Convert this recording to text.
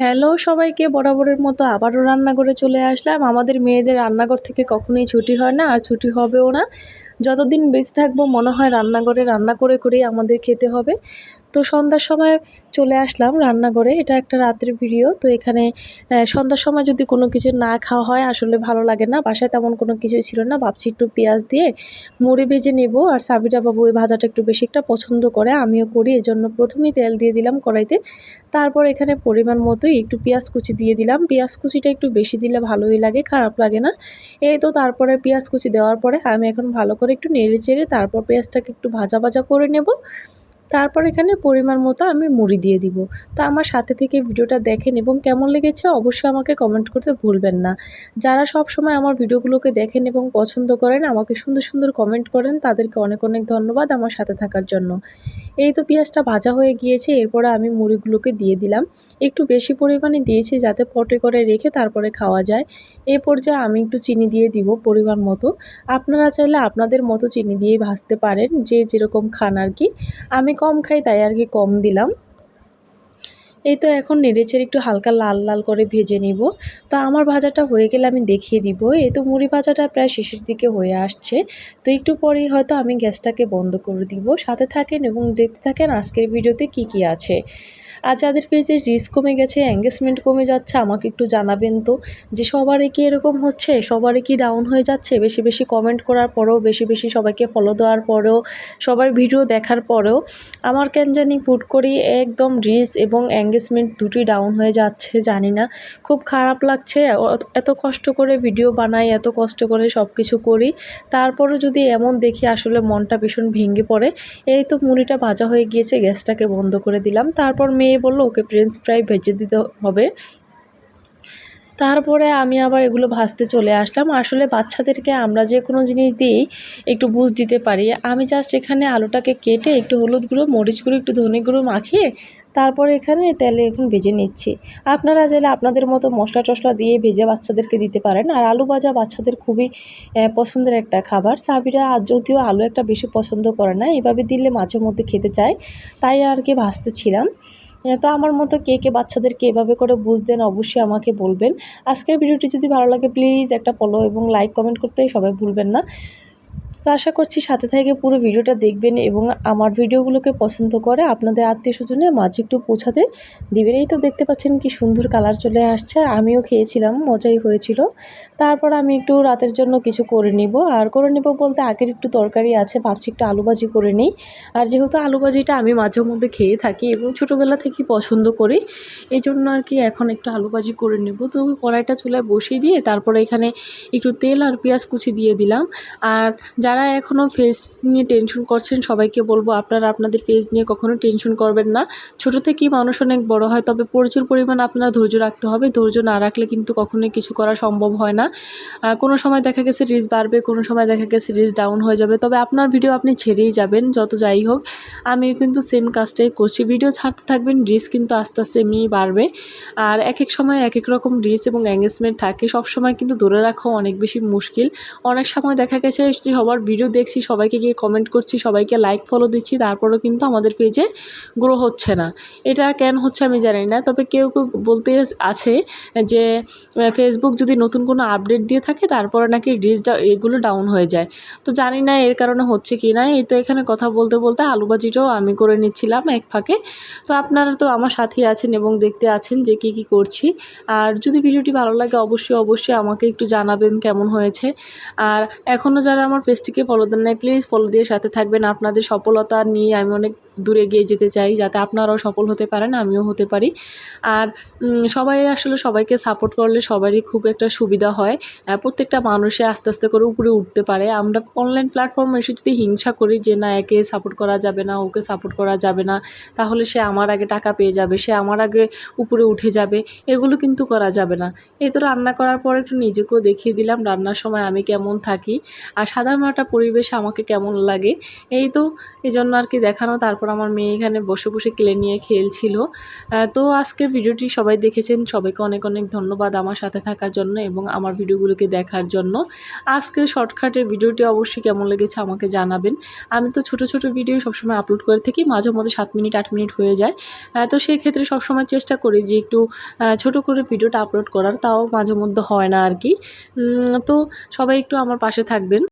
Hello সবাইকে, বরাবরের মতো আবারও রান্নাঘরে চলে আসলাম। আমাদের মেয়েদের রান্নাঘর থেকে কখনোই ছুটি হয় না, আর ছুটি হবেও না। যতদিন বেঁচে থাকব, মনে হয় রান্নাঘরে রান্না করে করেই আমাদের খেতে হবে। তো সন্ধ্যার সময় চলে আসলাম রান্নাঘরে। এটা একটা রাত্রির ভিডিও, তো এখানে সন্ধ্যার সময় যদি কোনো কিছু না খাওয়া হয়, আসলে ভালো লাগে না। বাসায় তেমন কোনো কিছুই ছিল না। ভাবছি একটু পেঁয়াজ দিয়ে মুড়ি ভেজে নেব, আর সাবিরা বাবু ওই ভাজাটা একটু বেশি একটা পছন্দ করে, আমিও করি, এজন্য প্রথমেই তেল দিয়ে দিলাম কড়াইতে। তারপর এখানে পরিমাণ মতোই একটু পেঁয়াজ কুচি দিয়ে দিলাম। পেঁয়াজ কুচিটা একটু বেশি দিলে ভালোই লাগে, খারাপ লাগে না। এই তো তারপরে পেঁয়াজ কুচি দেওয়ার পরে আমি এখন ভালো করে একটু নেড়ে চেড়ে তারপর পেঁয়াজটাকে একটু ভাজা ভাজা করে নেব। তারপর এখানে পরিমাণ মতো আমি মুড়ি দিয়ে দিব। তো আমার সাথে থেকে ভিডিওটা দেখেন এবং কেমন লেগেছে অবশ্যই আমাকে কমেন্ট করতে ভুলবেন না। যারা সব সময় আমার ভিডিওগুলোকে দেখেন এবং পছন্দ করেন, আমাকে সুন্দর সুন্দর কমেন্ট করেন, তাদেরকে অনেক অনেক ধন্যবাদ আমার সাথে থাকার জন্য। এই তো পেঁয়াজটা ভাজা হয়ে গিয়েছে, এরপরে আমি মুড়িগুলোকে দিয়ে দিলাম। একটু বেশি পরিমাণে দিয়েছি যাতে পটে করে রেখে তারপরে খাওয়া যায়। এই পর্যায়ে আমি একটু চিনি দিয়ে দিব পরিমাণ মতো। আপনারা চাইলে আপনাদের মতো চিনি দিয়েই ভাজতে পারেন, যে যেরকম খান আর কি। আমি কম খাই তাই আর কি কম দিলাম। এই তো এখন নেড়েচেড়ে একটু হালকা লাল লাল করে ভেজে নেব। তো আমার ভাজাটা হয়ে গেলে আমি দেখিয়ে দিব। এই তো মুড়ি ভাজাটা প্রায় শেষের দিকে হয়ে আসছে। তো একটু পরেই হয়তো আমি গ্যাসটাকে বন্ধ করে দিব। সাথে থাকেন এবং দেখতে থাকেন আজকের ভিডিওতে কি কি আছে। আর যাদের পেজে রিস্ক কমে গেছে এঙ্গেজমেন্ট কমে যাচ্ছে, আমাকে একটু জানাবেন তো যে সবারই কি এরকম হচ্ছে? সবারই কি ডাউন হয়ে যাচ্ছে? বেশি বেশি কমেন্ট করার পরেও, বেশি বেশি সবাইকে ফলো দেওয়ার পরেও, সবার ভিডিও দেখার পরেও, আমার কেন জানি ফুট করি একদম রিস এবং এঙ্গেজমেন্ট দুটোই ডাউন হয়ে যাচ্ছে, জানি না। খুব খারাপ লাগছে এত কষ্ট করে ভিডিও বানাই, এত কষ্ট করে সব কিছু করি। তারপরও যদি এমন দেখি, আসলে মনটা ভীষণ ভেঙে পড়ে। এই তো মুড়িটা ভাজা হয়ে গিয়েছে, গ্যাসটাকে বন্ধ করে দিলাম। তারপর মেয়ে বলল, ওকে ফ্রেঞ্চ ফ্রাই ভেজে দিতে হবে। তারপরে আমি আবার এগুলো ভাজতে চলে আসলাম। আসলে বাচ্চাদেরকে আমরা যে কোনো জিনিস দিয়েই একটু বুঝ দিতে পারি। আমি জাস্ট এখানে আলুটাকে কেটে একটু হলুদ গুঁড়ো মরিচ গুঁড়ো একটু ধনে গুঁড়ো মাখিয়ে তারপরে এখানে তেলে এখন ভেজে নিচ্ছি। আপনারা চাইলে আপনাদের মতো মশলা টশলা দিয়ে ভেজে বাচ্চাদেরকে দিতে পারেন। আর আলু ভাজা বাচ্চাদের খুবই পছন্দের একটা খাবার। সাবিরা আর যদিও আলু একটা বেশি পছন্দ করে না এভাবে দিলে মাঝে মধ্যে খেতে চায়। তাই আর কি ভাজতেছিলাম। আহ, তো আমার মতো কে কে বাচ্চাদেরকে এভাবে করে বুঝতেন অবশ্যই আমাকে বলবেন। আজকের ভিডিওটি যদি ভালো লাগে প্লিজ একটা ফলো এবং লাইক কমেন্ট করতে সবাই ভুলবেন না। তো আশা করছি সাথে থেকে পুরো ভিডিওটা দেখবেন এবং আমার ভিডিওগুলোকে পছন্দ করে আপনাদের আত্মীয় স্বজনের মাঝে একটু পৌঁছাতে দিবেন। এই তো দেখতে পাচ্ছেন কি সুন্দর কালার চলে আসছে আর আমিও খেয়েছিলাম, মজাই হয়েছিল। তারপর আমি একটু রাতের জন্য কিছু করে নিব। আর করে নিব বলতে আগের একটু তরকারি আছে, ভাবছি একটু আলু ভাজি করে নিই। আর যেহেতু আলু ভাজিটা আমি মাঝে মধ্যে খেয়ে থাকি এবং ছোটোবেলা থেকেই পছন্দ করি, এই জন্য আর কি এখন একটু আলু ভাজি করে নেব। তো কড়াইটা চুলায় বসিয়ে দিয়ে তারপরে এখানে একটু তেল আর পেঁয়াজ কুচি দিয়ে দিলাম। আর যারা এখনও ফেস নিয়ে টেনশন করছেন, সবাইকে বলব আপনারা আপনাদের ফেস নিয়ে কখনো টেনশন করবেন না। ছোট থেকেই মানুষ অনেক বড় হয়, তবে প্রচুর পরিমাণ আপনারা ধৈর্য রাখতে হবে। ধৈর্য না রাখলে কিন্তু কখনোই কিছু করা সম্ভব হয় না। কোনো সময় দেখা গেছে রিস বাড়বে, কোনো সময় দেখা গেছে রিস ডাউন হয়ে যাবে। তবে আপনার ভিডিও আপনি ছেড়েই যাবেন, যত যাই হোক। আমিও কিন্তু সেম কাজটাই করছি। ভিডিও ছাড়তে থাকবেন রিস কিন্তু আস্তে আস্তে এমনিই বাড়বে। আর এক এক সময় এক এক রকম রিস এবং এঙ্গেজমেন্ট থাকে। সব সময় কিন্তু ধরে রাখাও অনেক বেশি মুশকিল। অনেক সময় দেখা গেছে যে সবার ভিডিও দেখছি, সবাইকে গিয়ে কমেন্ট করছি, সবাইকে লাইক ফলো দিচ্ছি, তারপরেও কিন্তু আমাদের পেজে গ্রো হচ্ছে না। এটা কেন হচ্ছে আমি জানি না, তবে কেউ কেউ বলতে আছে যে ফেসবুক যদি নতুন কোনো আপডেট দিয়ে থাকে, তারপরে নাকি রিচ এগুলো ডাউন হয়ে যায়। তো জানি না এর কারণে হচ্ছে কি না, এই তো এখানে কথা বলতে বলতে আলু ভাজিটাও আমি করে নিচ্ছিলাম এক ফাঁকে। তো আপনারা তো আমার সাথেই আছেন এবং দেখতে আছেন যে কী কী করছি। আর যদি ভিডিওটি ভালো লাগে, অবশ্যই অবশ্যই আমাকে একটু জানাবেন কেমন হয়েছে। আর এখনও যারা আমার পেজটিকে ফলো দেন নাই। প্লিজ ফলো দিয়ে সাথে থাকবেন। আপনাদের সফলতা নিয়ে আমি অনেক দূরে গিয়ে যেতে চাই যাতে আপনারাও সফল হতে পারেন, আমিও হতে পারি। আর সবাই আসলে সবাইকে সাপোর্ট করলে সবারই খুব একটা সুবিধা হয়। প্রত্যেকটা মানুষে আস্তে আস্তে করে উপরে উঠতে পারে। আমরা অনলাইন প্ল্যাটফর্মে এসে যদি হিংসা করি যে, না, একে সাপোর্ট করা যাবে না, ওকে সাপোর্ট করা যাবে না, তাহলে সে আমার আগে টাকা পেয়ে যাবে, সে আমার আগে উপরে উঠে যাবে। এগুলো কিন্তু করা যাবে না। এই তো রান্না করার পর একটু নিজেকেও দেখিয়ে দিলাম, রান্নার সময় আমি কেমন থাকি। আর সাধারণ একটা পরিবেশে আমাকে কেমন লাগে, এই তো এই জন্য আর কি দেখানো, তারপর তারপর আমার মেয়ে এখানে বসে বসে কেলে নিয়ে খেলছিল। তো আজকের ভিডিওটি সবাই দেখেছেন। সবাইকে অনেক অনেক ধন্যবাদ আমার সাথে থাকার জন্য এবং আমার ভিডিওগুলোকে দেখার জন্য। আজকের শর্টকাটের ভিডিওটি অবশ্যই কেমন লেগেছে আমাকে জানাবেন। আমি তো ছোট ছোট ভিডিও সবসময় আপলোড করে থাকি, মাঝে মধ্যে সাত মিনিট, আট মিনিট হয়ে যায়। তো সেই ক্ষেত্রে সবসময় চেষ্টা করি যে একটু ছোট করে ভিডিওটা আপলোড করার, তাও মাঝে মধ্যে হয় না আর কি। তো সবাই একটু আমার পাশে থাকবেন।